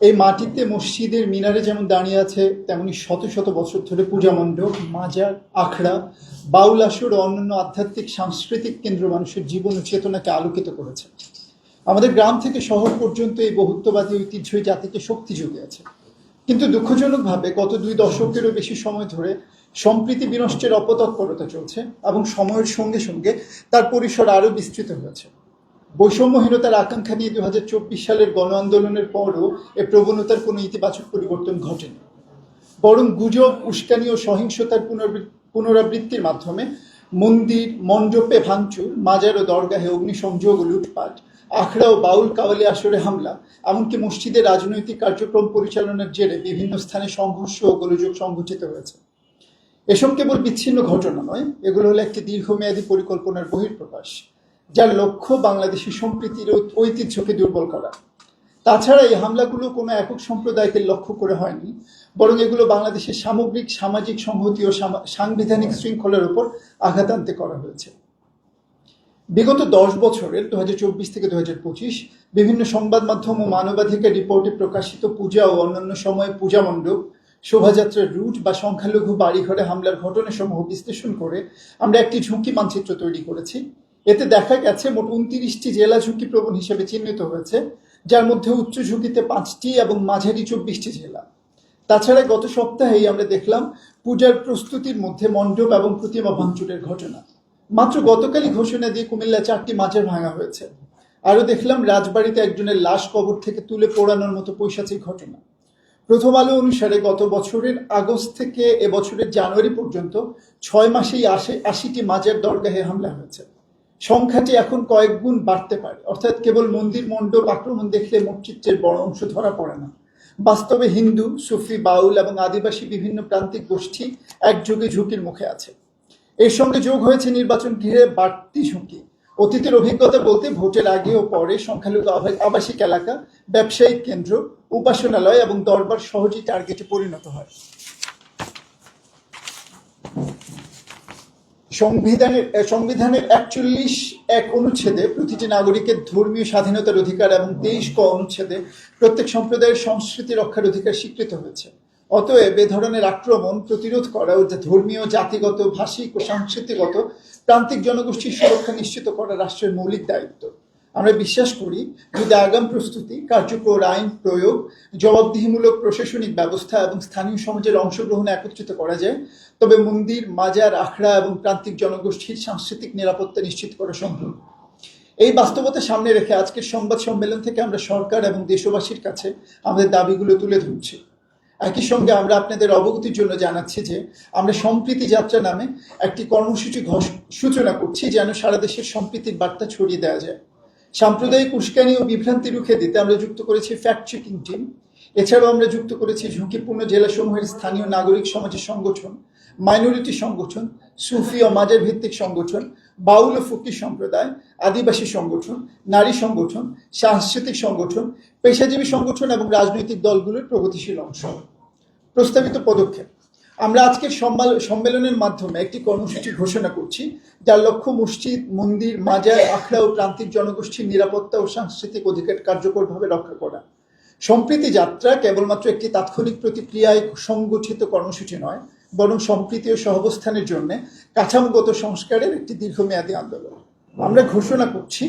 এই মাটিতে মসজিদের মিনারে যেমন দাঁড়িয়ে আছে, তেমনি শত শত বছর ধরে পূজা মণ্ডপ, মাজার, আখড়া, বাউল আসর অন্যান্য আধ্যাত্মিক, সাংস্কৃতিক কেন্দ্র মানুষের জীবন ও চেতনাকে আলোকিত করেছে। আমাদের গ্রাম থেকে শহর পর্যন্ত এই বহুত্ববাদী ঐতিহ্যই জাতিকে শক্তি জুগিয়েছে। কিন্তু দুঃখজনকভাবে গত দুই দশকেরও বেশি সময় ধরে সম্প্রীতি বিনষ্টের অপতৎপরতা চলছে এবং সময়ের সঙ্গে সঙ্গে তার পরিসর আরও বিস্তৃত হয়েছে। বৈষম্যহীনতার আকাঙ্ক্ষা নিয়ে দু হাজার চব্বিশ সালের গণ আন্দোলনের পরও এ প্রবণতার কোনো ইতিবাচক পরিবর্তন ঘটেনি। বরং গুজব, উস্কানি ও সহিংসতার পুনরাবৃত্তির মাধ্যমে মন্দির, মণ্ডপে ভাঙচুর, মাজার ও দরগাহে অগ্নিসংযোগ ও লুটপাট, আখড়া ও বাউল কাওয়ালি আসরে হামলা, এমনকি মসজিদের রাজনৈতিক কার্যক্রম পরিচালনার জেরে বিভিন্ন স্থানে সংঘর্ষ ও গোলযোগ সংঘটিত হয়েছে। এসব কেবল বিচ্ছিন্ন ঘটনা নয়, এগুলো হলো একটি দীর্ঘমেয়াদী পরিকল্পনার বহিঃপ্রকাশ। যার লক্ষ্য বাংলাদেশের সম্প্রীতির ঐতিহ্যকে দুর্বল করা। তাছাড়া এই হামলাগুলো কোনো একক সম্প্রদায়কে লক্ষ্য করে হয়নি, বরং এগুলো বাংলাদেশের সামগ্রিক, সামাজিক, সংহতি ও সাংবিধানিক শৃঙ্খলার উপর আঘাত আনতে করা হয়েছে। বিগত দশ বছরের দু হাজার চব্বিশ থেকে দু হাজার পঁচিশ, বিভিন্ন সংবাদ মাধ্যম ও মানবাধিকার রিপোর্টে প্রকাশিত পূজা ও অন্যান্য সময়ে পূজা মণ্ডপ, শোভাযাত্রার রুট বা সংখ্যালঘু বাড়িঘরে হামলার ঘটনাসমূহ বিশ্লেষণ করে আমরা একটি ঝুঁকি মানচিত্র তৈরি করেছি। এতে দেখা গেছে মোট উনত্রিশটি জেলা ঝুঁকিপ্রবণ হিসেবে চিহ্নিত হয়েছে, যার মধ্যে উচ্চ ঝুঁকিতে পাঁচটি এবং মাঝারি চব্বিশটি জেলা। তাছাড়া গত সপ্তাহেই আমরা দেখলাম পূজার প্রস্তুতির মধ্যে মণ্ডপ এবং প্রতিমা ভাঙচুরের ঘটনা। মাত্র গতকালই ঘোষণা দিয়ে কুমিল্লা চারটি মাঝের ভাঙা হয়েছে। আরও দেখলাম, রাজবাড়িতে একজনের লাশ কবর থেকে তুলে পোড়ানোর মতো পৈশাচিক ঘটনা। প্রথম আলো অনুসারে গত বছরের আগস্ট থেকে এবছরের জানুয়ারি পর্যন্ত ছয় মাসেই আশি আশিটি মাঝের দরগাহে হামলা হয়েছে। সংখ্যাটি এখন কয়েক গুণ বাড়তে পারে। অর্থাৎ কেবল মন্দির মণ্ডপ আক্রমণ দেখলে চিত্রের বড় অংশ ধরা পড়ে না। বাস্তবে হিন্দু, সুফি, বাউল এবং আদিবাসী বিভিন্ন প্রান্তিক গোষ্ঠী একযোগে ঝুঁকির মুখে আছে। এর সঙ্গে যোগ হয়েছে নির্বাচন ঘিরে বাড়তি ঝুঁকি। অতীতের অভিজ্ঞতা বলতে ভোটের আগে ও পরে সংখ্যালঘু আবাসিক এলাকা, ব্যবসায়িক কেন্দ্র, উপাসনালয় এবং দরবার সহজেই টার্গেটে পরিণত হয়। সংবিধানের সংবিধানের একচল্লিশ এক অনুচ্ছেদে প্রতিটি নাগরিকের ধর্মীয় স্বাধীনতার অধিকার এবং তেইশ ক অনুচ্ছেদে প্রত্যেক সম্প্রদায়ের সংস্কৃতি রক্ষার অধিকার স্বীকৃত হয়েছে। অতএব এ ধরনের আক্রমণ প্রতিরোধ করা ও ধর্মীয়, জাতিগত, ভাষিক ও সাংস্কৃতিগত প্রান্তিক জনগোষ্ঠীর সুরক্ষা নিশ্চিত করা রাষ্ট্রের মৌলিক দায়িত্ব। আমরা বিশ্বাস করি যদি আগাম প্রস্তুতি, কার্যকর আইন প্রয়োগ, জবাবদিহিমূলক প্রশাসনিক ব্যবস্থা এবং স্থানীয় সমাজের অংশগ্রহণ একত্রিত করা যায়, তবে মন্দির, মাজার, আখড়া এবং প্রান্তিক জনগোষ্ঠীর সাংস্কৃতিক নিরাপত্তা নিশ্চিত করা সম্ভব। এই বাস্তবতা সামনে রেখে আজকের সংবাদ সম্মেলন থেকে আমরা সরকার এবং দেশবাসীর কাছে আমাদের দাবিগুলো তুলে ধরছি। একই সঙ্গে আমরা আপনাদের অবগতির জন্য জানাচ্ছি যে, আমরা সম্প্রীতি যাত্রা নামে একটি কর্মসূচি সূচনা করছি যেন সারা দেশের সম্প্রীতির বার্তা ছড়িয়ে দেওয়া যায়। সাম্প্রদায়িক উস্কানি ও বিভ্রান্তি রুখে দিতে আমরা যুক্ত করেছি ফ্যাক্ট চেকিং টিম এছাড়াও আমরা যুক্ত করেছি ঝুঁকিপূর্ণ জেলাসমূহের স্থানীয় নাগরিক সমাজের সংগঠন মাইনরিটি সংগঠন, সুফি ও মাজার ভিত্তিক সংগঠন, বাউল ও ফকির সম্প্রদায়, আদিবাসী সংগঠন, নারী সংগঠন, সাংস্কৃতিক সংগঠন, পেশাজীবী সংগঠন এবং রাজনৈতিক দলগুলোর প্রগতিশীল অংশ। প্রস্তাবিত পদক্ষেপ। আমরা আজকের সম্মেলনের মাধ্যমে একটি কর্মসূচি ঘোষণা করছি, যার লক্ষ্য মসজিদ, মন্দির, মাজার, আখড়া ও প্রান্তিক জনগোষ্ঠীর নিরাপত্তা ও সাংস্কৃতিক অধিকার কার্যকরভাবে রক্ষা করা। সম্প্রীতি যাত্রা কেবলমাত্র একটি তাৎক্ষণিক প্রতিক্রিয়ায় সংগঠিত কর্মসূচি নয়, বরং সম্প্রীতি ও সহবস্থানের জন্য কাঠামোগত সংস্কারের একটি দীর্ঘমেয়াদী আন্দোলন। আমরা ঘোষণা করছি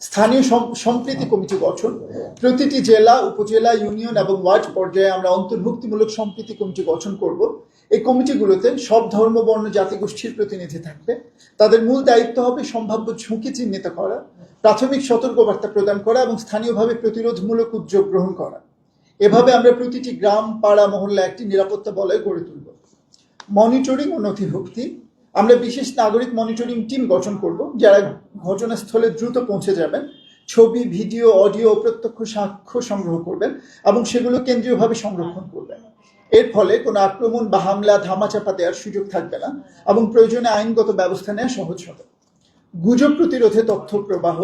স্থানীয় সম- সম্প্রীতি কমিটি গঠন, প্রতিটি জেলা, উপজেলা, ইউনিয়ন এবং ওয়ার্ড পর্যায়ে আমরা অন্তর্ভুক্তিমূলক সম্প্রীতি কমিটি গঠন করব। এই কমিটিগুলোতে সব ধর্ম, বর্ণ জাতিগোষ্ঠীর প্রতিনিধি থাকবে। তাদের মূল দায়িত্ব হবে সম্ভাব্য ঝুঁকি চিহ্নিত করা, প্রাথমিক সতর্কবার্তা প্রদান করা এবং স্থানীয়ভাবে প্রতিরোধমূলক উদ্যোগ গ্রহণ করা। এভাবে আমরা প্রতিটি গ্রাম, পাড়া, মহল্লা একটি নিরাপত্তা বলয় গড়ে তুলব। মনিটরিং ও নথিভুক্তি আমরা বিশেষ নাগরিক মনিটরিং টিম গঠন করব, যারা ঘটনাস্থলে দ্রুত পৌঁছে যাবেন, ছবি, ভিডিও, অডিও, প্রত্যক্ষ সাক্ষ্য সংগ্রহ করবেন এবং সেগুলো কেন্দ্রীয়ভাবে সংরক্ষণ করবেন। এর ফলে কোনো আক্রমণ বা হামলা, ধামাচাপা দেওয়ার সুযোগ থাকবে না এবং প্রয়োজনে আইনগত ব্যবস্থা নেওয়া সহজ হবে। গুজব প্রতিরোধে তথ্য প্রবাহ।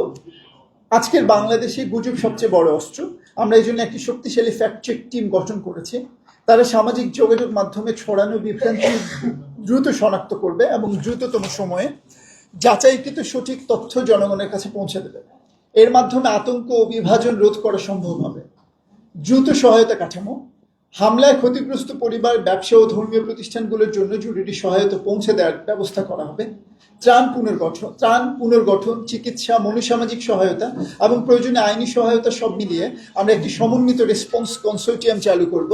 আজকের বাংলাদেশে গুজব সবচেয়ে বড় অস্ত্র। আমরা এই জন্য একটি শক্তিশালী ফ্যাক্ট চেক টিম গঠন করেছি। তারা সামাজিক যোগাযোগ মাধ্যমে ছড়ানো বিভ্রান্তি দ্রুত শনাক্ত করবে এবং দ্রুততম সময়ে যাচাইকৃত সঠিক তথ্য জনগণের কাছে পৌঁছে দেবে। এর মাধ্যমে আতঙ্ক ও বিভাজন রোধ করা সম্ভব হবে। দ্রুত সহায়তা কাঠামো, হামলায় ক্ষতিগ্রস্ত পরিবার, ব্যবসা ও ধর্মীয় প্রতিষ্ঠানগুলোর জন্য জরুরি সহায়তা পৌঁছে দেওয়ার ব্যবস্থা করা হবে। ত্রাণ পুনর্গঠন ত্রাণ পুনর্গঠন, চিকিৎসা, মনোসামাজিক সহায়তা এবং প্রয়োজনে আইনি সহায়তা সব মিলিয়ে আমরা একটি সমন্বিত রেসপন্স কনসোর্টিয়াম চালু করব।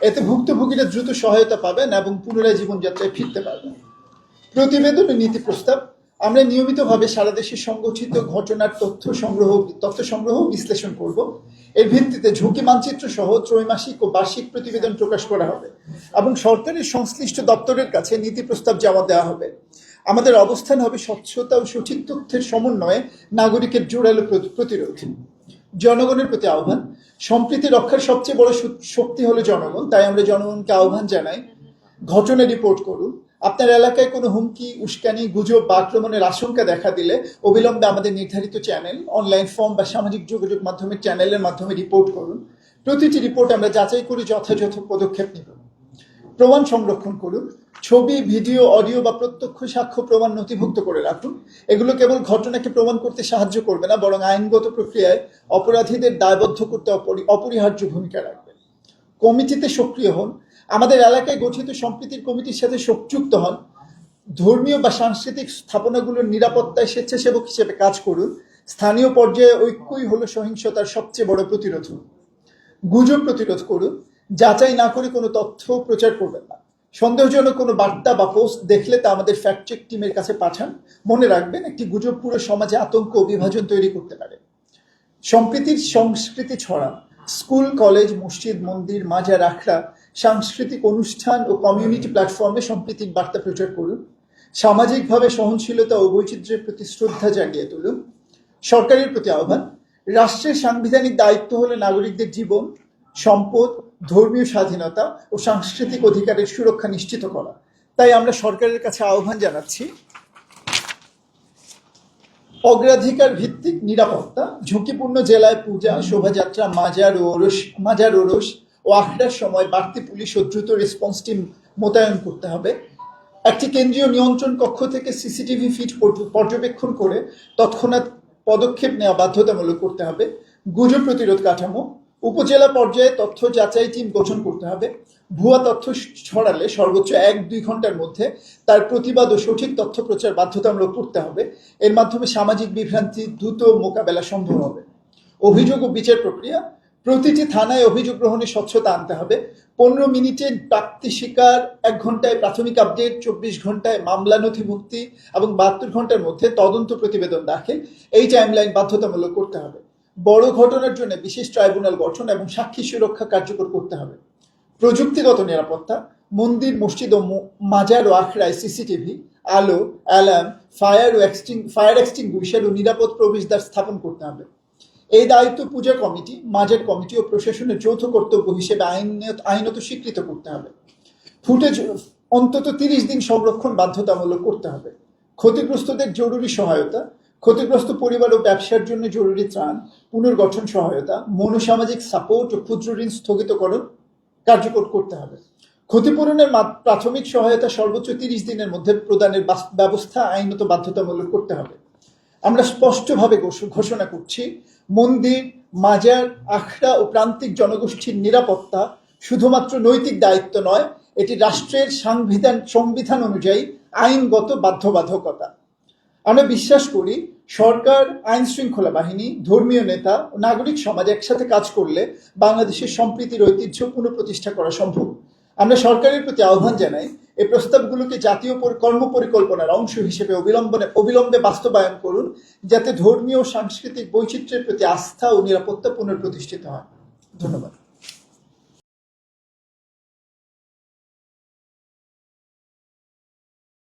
এতে ভুক্তভোগীরা দ্রুত সহায়তা পাবেন এবং পুনরায় জীবনযাত্রায় ফিরতে পারবেন। প্রতিবেদন নীতি প্রস্তাব, আমরা নিয়মিতভাবে সারা দেশে সংগঠিত ঘটনার তথ্য সংগ্রহ তথ্য সংগ্রহ বিশ্লেষণ করব। এর ভিত্তিতে ঝুঁকি মানচিত্র সহ ত্রৈমাসিক ও বার্ষিক প্রতিবেদন প্রকাশ করা হবে এবং সরকারের সংশ্লিষ্ট দপ্তরের কাছে নীতি প্রস্তাব জমা দেওয়া হবে। আমাদের অবস্থান হবে স্বচ্ছতা ও সঠিক তথ্যের সমন্বয়ে নাগরিকের জোরালো প্রতি- প্রতিরোধ। জনগণের প্রতি আহ্বান। সম্প্রীতি রক্ষার সবচেয়ে বড় শক্তি হলো জনগণ। তাই আমরা জনগণকে আহ্বান জানাই, ঘটনা রিপোর্ট করুন। আপনার এলাকায় কোনো হুমকি, উস্কানি, গুজব বা আক্রমণের আশঙ্কা দেখা দিলে অবিলম্বে আমাদের নির্ধারিত চ্যানেল, অনলাইন ফর্ম বা সামাজিক যোগাযোগ মাধ্যমের চ্যানেলের মাধ্যমে রিপোর্ট করুন। প্রতিটি রিপোর্ট আমরা যাচাই করে, যথাযথ পদক্ষেপ নিব। প্রমাণ সংরক্ষণ করুন। ছবি, ভিডিও, অডিও বা প্রত্যক্ষ সাক্ষ্য প্রমাণ নথিভুক্ত করে রাখুন। এগুলো কেবল ঘটনাকে প্রমাণ করতে সাহায্য করবে না, বরং আইনগত প্রক্রিয়ায় অপরাধীদের দায়বদ্ধ করতে অপরিহার্য ভূমিকা রাখবে। কমিটিতে সক্রিয় হন। আমাদের এলাকায় গঠিত সম্প্রীতির কমিটির সাথে সক- যুক্ত হন। ধর্মীয় বা সাংস্কৃতিক স্থাপনাগুলোর নিরাপত্তায় স্বেচ্ছাসেবক হিসেবে কাজ করুন। স্থানীয় পর্যায়ে ঐক্যই হলো সহিংসতার সবচেয়ে বড় প্রতিরোধ গুজব প্রতিরোধ করুন। যাচাই না করে কোনো তথ্য প্রচার করবেন না। সন্দেহজনক কোনো বার্তা বা পোস্ট দেখলে তা আমাদের ফ্যাক্ট চেক টিমের কাছে পাঠান। মনে রাখবেন, একটি গুজব পুরো সমাজে আতঙ্ক বিভাজন তৈরি করতে পারে। সম্প্রীতির সংস্কৃতি ছড়া স্কুল কলেজ মসজিদ, মন্দির, মাজার, আখড়া, সাংস্কৃতিক অনুষ্ঠান ও কমিউনিটি প্ল্যাটফর্মে সম্প্রীতির বার্তা প্রচার করুন। সামাজিকভাবে সহনশীলতা ও বৈচিত্র্যের প্রতি শ্রদ্ধা জাগিয়ে তুলুন। সরকারের প্রতি আহ্বান, রাষ্ট্রের সাংবিধানিক দায়িত্ব হলো নাগরিকদের জীবন সম্পদ, ধর্মীয় স্বাধীনতা ও সাংস্কৃতিক অধিকারের সুরক্ষা নিশ্চিত করা। তাই আমরা সরকারের কাছে আহ্বান জানাচ্ছি, অগ্রাধিকার ভিত্তিক নিরাপত্তা, ঝুঁকিপূর্ণ জেলায় পূজা, শোভাযাত্রা, মাজার ওরস মাজার ওরস ও আখড়ার সময় বাড়তি পুলিশ ও দ্রুত রেসপন্স টিম মোতায়েন করতে হবে। একটি কেন্দ্রীয় নিয়ন্ত্রণ কক্ষ থেকে সিসিটিভি ফিট পর্যবেক্ষণ করে তৎক্ষণাৎ পদক্ষেপ নেওয়া বাধ্যতামূলক করতে হবে। গুজব প্রতিরোধ কাঠামো উপজেলা পর্যায়ে তথ্য যাচাই টিম গঠন করতে হবে। ভুয়া তথ্য ছড়ালে সর্বোচ্চ এক দুই ঘণ্টার মধ্যে তার প্রতিবাদ ও সঠিক তথ্য প্রচার বাধ্যতামূলক করতে হবে। এর মাধ্যমে সামাজিক বিভ্রান্তি দ্রুত মোকাবেলা সম্ভব হবে। অভিযোগ ও বিচার প্রক্রিয়া। প্রতিটি থানায় অভিযোগ গ্রহণে স্বচ্ছতা আনতে হবে। পনেরো মিনিটে প্রাপ্তি স্বীকার, এক ঘন্টায় প্রাথমিক আপডেট, চব্বিশ ঘন্টায় মামলা নথিভুক্তি এবং বাহাত্তর ঘণ্টার মধ্যে তদন্ত প্রতিবেদন দাখিল। এই টাইমলাইন বাধ্যতামূলক করতে হবে। বড় ঘটনার জন্য বিশেষ ট্রাইব্যুনাল গঠন এবং সাক্ষী সুরক্ষা কার্যকর করতে হবে। প্রযুক্তিগত নিরাপত্তা, মন্দির, মসজিদ ও মাজার ও আখড়ায় সিসিটিভি, আলো, অ্যালার্ম, ফায়ার ও এক্সটিং ফায়ার এক্সটিংগুইশার ও নিরাপদ প্রবেশদ্বার স্থাপন করতে হবে। এই দায়িত্ব পূজা কমিটি, মাজার কমিটি ও প্রশাসনের যৌথ কর্তব্য হিসেবে আইন আইনত স্বীকৃত করতে হবে। ফুটেজ অন্তত তিরিশ দিন সংরক্ষণ বাধ্যতামূলক করতে হবে। ক্ষতিগ্রস্তদের জরুরি সহায়তা ক্ষতিগ্রস্ত পরিবার ও ব্যবসার জন্য জরুরি ত্রাণ, পুনর্গঠন সহায়তা, মনোসামাজিক সাপোর্ট ও ক্ষুদ্র ঋণ স্থগিতকরণ কার্যকর করতে হবে। ক্ষতিপূরণের প্রাথমিক সহায়তা সর্বোচ্চ তিরিশ দিনের মধ্যে প্রদানের বাস- ব্যবস্থা আইনত বাধ্যতামূলক করতে হবে। আমরা স্পষ্টভাবে ঘোষণা করছি, মন্দির, মাজার, আখড়া ও প্রান্তিক জনগোষ্ঠীর নিরাপত্তা শুধুমাত্র নৈতিক দায়িত্ব নয়, এটি রাষ্ট্রের সাংবিধান, সংবিধান অনুযায়ী আইনগত বাধ্যবাধকতা। আমরা বিশ্বাস করি সরকার আইন শৃঙ্খলা বাহিনী, ধর্মীয় নেতা ও নাগরিক সমাজ একসাথে কাজ করলে বাংলাদেশের সম্প্রীতির ঐতিহ্য পুনঃপ্রতিষ্ঠা করা সম্ভব। আমরা সরকারের প্রতি আহ্বান জানাই, এই প্রস্তাবগুলোকে জাতীয় পরি- কর্মপরিকল্পনার অংশ হিসেবে অবিলম্বনে অবিলম্বে বাস্তবায়ন করুন, যাতে ধর্মীয় সাংস্কৃতিক বৈচিত্র্যের প্রতি আস্থা ও নিরাপত্তা পুনঃপ্রতিষ্ঠিত হয়। ধন্যবাদ।